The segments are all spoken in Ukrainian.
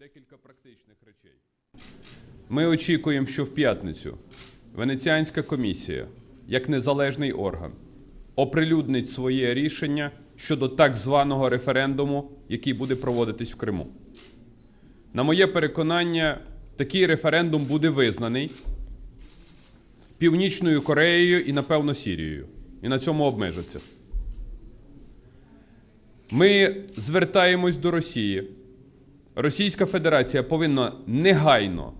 Декілька практичних речей. Ми очікуємо, що в п'ятницю Венеціанська комісія, як незалежний орган, оприлюднить своє рішення щодо так званого референдуму, який буде проводитись в Криму. На моє переконання, такий референдум буде визнаний Північною Кореєю і, напевно, Сірією. І на цьому обмежиться. Ми звертаємось до Росії. Російська Федерація повинна негайно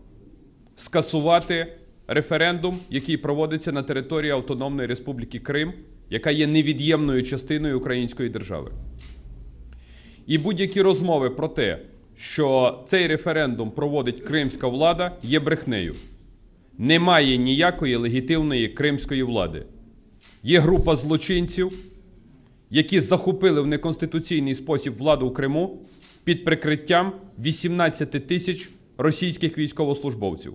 скасувати референдум, який проводиться на території Автономної Республіки Крим, яка є невід'ємною частиною української держави. І будь-які розмови про те, що цей референдум проводить кримська влада, є брехнею. Немає ніякої легітимної кримської влади. Є група злочинців, які захопили в неконституційний спосіб владу в Криму під прикриттям 18 тисяч російських військовослужбовців.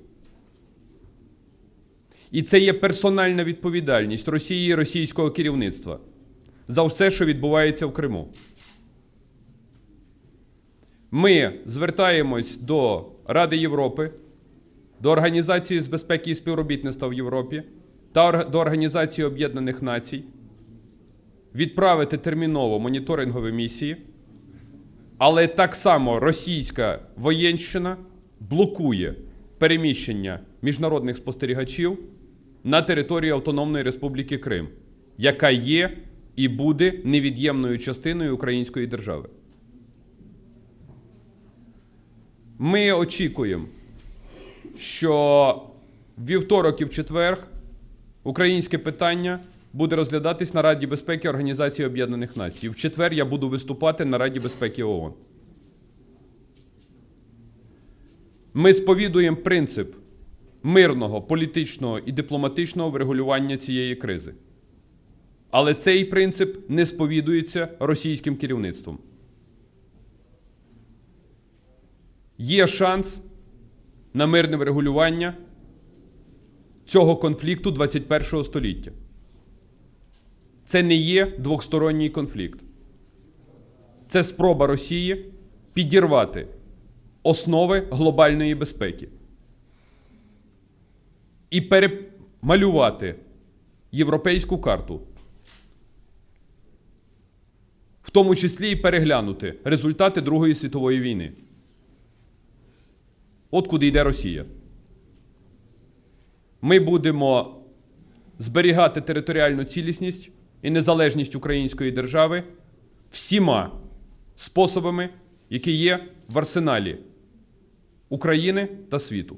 І це є персональна відповідальність Росії і російського керівництва за все, що відбувається в Криму. Ми звертаємось до Ради Європи, до Організації з безпеки і співробітництва в Європі та до Організації Об'єднаних Націй відправити терміново моніторингові місії, але так само російська воєнщина блокує переміщення міжнародних спостерігачів на території Автономної Республіки Крим, яка є і буде невід'ємною частиною української держави. Ми очікуємо, що вівторок і в четвер українське питання буде розглядатись на Раді безпеки Організації Об'єднаних Націй. В четвер я буду виступати на Раді безпеки ООН. Ми сповідуємо принцип мирного, політичного і дипломатичного врегулювання цієї кризи. Але цей принцип не сповідується російським керівництвом. Є шанс на мирне врегулювання цього конфлікту 21 століття. Це не є двосторонній конфлікт. Це спроба Росії підірвати основи глобальної безпеки і перемалювати європейську карту, в тому числі і переглянути результати Другої світової війни. От куди йде Росія. Ми будемо зберігати територіальну цілісність і незалежність Української держави всіма способами, які є в арсеналі України та світу.